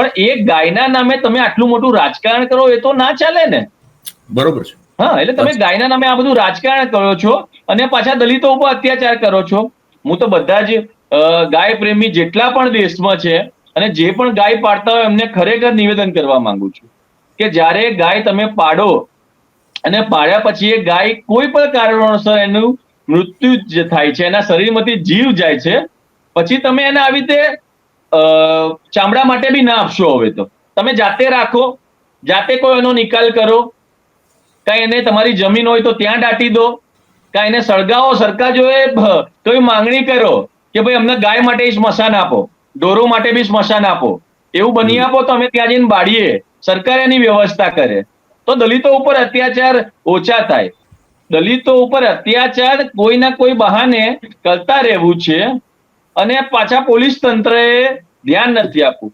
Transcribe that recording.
પણ એ ગાયના નામે તમે આટલું મોટું રાજકારણ કરો એ તો ના ચાલે ને. બરોબર છે. હા એટલે તમે ગાયના નામે આ બધું રાજકારણ કરો છો અને પાછા દલિતો ઉપર અત્યાચાર કરો છો. હું તો બધા જ ગાય પ્રેમી જેટલા પણ દેશમાં છે અને જે પણ ગાય પાડતા હોય એમને ખરેખર નિવેદન કરવા માંગુ છું કે જ્યારે ગાય તમે પાડો અને પાડ્યા પછી એ ગાય કોઈ પણ કારણોસર એનું મૃત્યુ થાય છે એના શરીરમાંથી જીવ જાય છે પછી તમે એને આવી રીતે ચામડા માટે બી ના આપશો હવે તો. તમે જાતે રાખો જાતે કોઈ એનો નિકાલ કરો. કાંઈ એને તમારી જમીન હોય તો ત્યાં દાટી દો. કાંઈ એને સળગાવો સરકાર જોએ કોઈ માંગણી કરો કે ભાઈ અમને ગાય માટે સ્મશાન આપો ઢોરો માટે બી સ્મશાન આપો. એવું બની આપો તો અમે ત્યાં જઈને બાળીએ. સરકાર એની વ્યવસ્થા કરે. તો દલિતો ઉપર અત્યાચાર ઓછા થાય. દલિતો ઉપર અત્યાચાર કોઈ ના કોઈ બહાને કરતા રહેવું છે. અને પાછા પોલીસ તંત્રએ لأن الفيابو